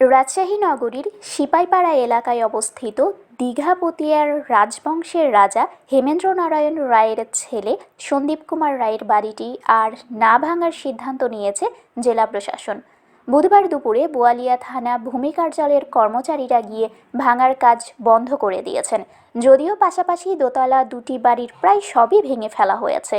রাজশাহী নগরীর সিপাইপাড়া এলাকায় অবস্থিত দীঘাপতিয়ার রাজবংশের রাজা হেমেন্দ্র নারায়ণ রায়ের ছেলে সন্দীপ কুমার রায়ের বাড়িটি আর না ভাঙার সিদ্ধান্ত নিয়েছে জেলা প্রশাসন। বুধবার দুপুরে বোয়ালিয়া থানা ভূমি কার্যালয়ের কর্মচারীরা গিয়ে ভাঙার কাজ বন্ধ করে দিয়েছেন। যদিও পাশাপাশি দোতলা দুটি বাড়ির প্রায় সবই ভেঙে ফেলা হয়েছে।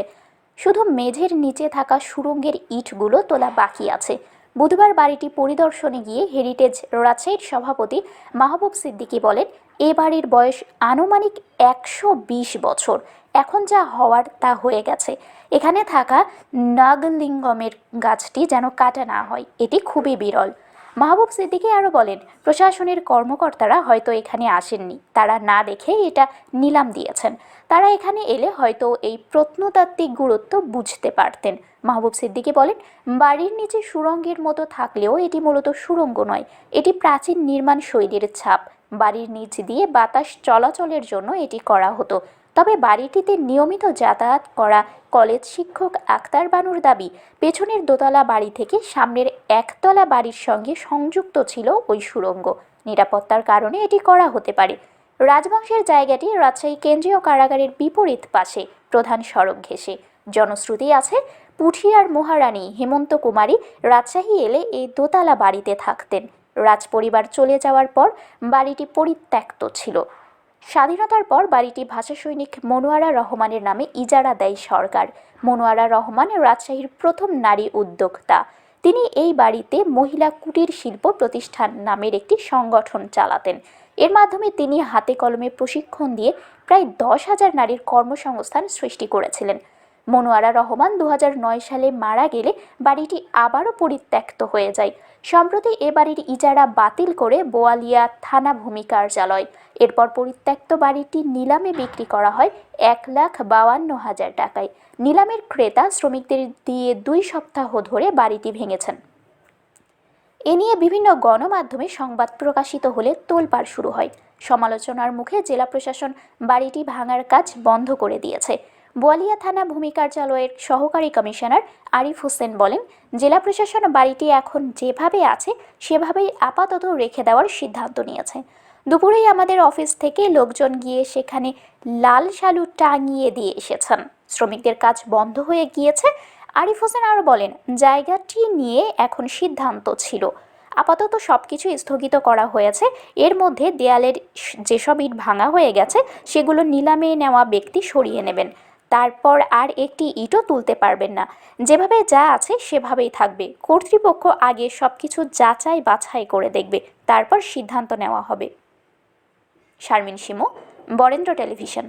শুধু মেঝের নিচে থাকা সুড়ঙ্গের ইটগুলো তোলা বাকি আছে। বুধবার বাড়িটি পরিদর্শনে গিয়ে হেরিটেজ রাজশাহীর সভাপতি মাহবুব সিদ্দিকী বলেন, এ বাড়ির বয়স আনুমানিক একশো বিশ বছর। এখন যা হওয়ার তা হয়ে গেছে। এখানে থাকা নাগলিঙ্গমের গাছটি যেন কাটা না হয়। এটি খুবই বিরল। মাহবুব সিদ্দিকী আরও বলেন, প্রশাসনের কর্মকর্তারা হয়তো এখানে আসেননি। তারা না দেখে এটা নিলাম দিয়েছেন। তারা এখানে এলে হয়তো এই প্রত্নতাত্ত্বিক গুরুত্ব বুঝতে পারতেন। মাহবুব সিদ্দিকী বলেন, বাড়ির নিচে সুড়ঙ্গের মতো থাকলেও এটি মূলত সুড়ঙ্গ নয়, এটি প্রাচীন নির্মাণ শৈলীর ছাপ। বাড়ির নিচ দিয়ে বাতাস চলাচলের জন্য এটি করা হতো। তবে বাড়িটিতে নিয়মিত যাতায়াত করা কলেজ শিক্ষক আক্তার বানুর দাবি, পেছনের দোতলা বাড়ি থেকে সামনের একতলা বাড়ির সঙ্গে সংযুক্ত ছিল ওই সুড়ঙ্গ। নিরাপত্তার কারণে এটি করা হতে পারে। রাজবংশের জায়গাটি রাজশাহী কেন্দ্রীয় কারাগারের বিপরীত পাশে প্রধান সড়ক ঘেঁষে। জনশ্রুতি আছে, পুঠিয়ার মহারানী হেমন্ত কুমারী রাজশাহী এলে এই দোতলা বাড়িতে থাকতেন। রাজপরিবার চলে যাওয়ার পর বাড়িটি পরিত্যক্ত ছিল। স্বাধীনতার পর বাড়িটি ভাষা সৈনিক মনোয়ারা রহমানের নামে ইজারা দেয় সরকার। মনোয়ারা রহমান রাজশাহীর প্রথম নারী উদ্যোক্তা। তিনি এই বাড়িতে মহিলা কুটির শিল্প প্রতিষ্ঠান নামের একটি সংগঠন চালাতেন। এর মাধ্যমে তিনি হাতে কলমে প্রশিক্ষণ দিয়ে প্রায় দশ হাজার নারীর কর্মসংস্থান সৃষ্টি করেছিলেন। মনোয়ারা রহমান দু হাজার নয় সালে মারা গেলে বাড়িটি আবারও পরিত্যক্ত হয়ে যায়। সম্প্রতি এ বাড়ির ইজারা বাতিল করে বোয়ালিয়া থানা ভূমি কার্যালয়। এরপর পরিত্যক্ত বাড়িটি নিলামে বিক্রি করা হয় এক লাখ বাউান্ন হাজার টাকায়। নিলামের ক্রেতা শ্রমিকদের দিয়ে দুই সপ্তাহ ধরে বাড়িটি ভেঙেছেন। এ নিয়ে বিভিন্ন গণমাধ্যমে সংবাদ প্রকাশিত হলে তোলপাড় শুরু হয়। সমালোচনার মুখে জেলা প্রশাসন বাড়িটি ভাঙার কাজ বন্ধ করে দিয়েছে। বোয়ালিয়া থানা ভূমি কার্যালয়ের সহকারী কমিশনার আরিফ হোসেন বলেন, জেলা প্রশাসন বাড়িটি এখন যেভাবে আছে, সেভাবেই আপাতত রেখে দেওয়ার সিদ্ধান্ত নিয়েছে। দুপুরেই আমাদের অফিস থেকে লোকজন গিয়ে সেখানে লাল শালু টাঙিয়ে দিয়ে এসেছেন। শ্রমিকদের কাজ বন্ধ হয়ে গিয়েছে। আরিফ হোসেন আরও বলেন, জায়গাটি নিয়ে এখন সিদ্ধান্ত ছিল। আপাতত সব কিছু স্থগিত করা হয়েছে। এর মধ্যে দেয়ালের যেসব ইট ভাঙা হয়ে গেছে, সেগুলো নিলামে নেওয়া ব্যক্তি সরিয়ে নেবেন। তারপর আর একটি ইটও তুলতে পারবেন না। যেভাবে যা আছে সেভাবেই থাকবে। কর্তৃপক্ষ আগে সব কিছু যাচাই বাছাই করে দেখবে। তারপর সিদ্ধান্ত নেওয়া হবে। শারমিন সিমো বরেন্দ্র টেলিভিশন।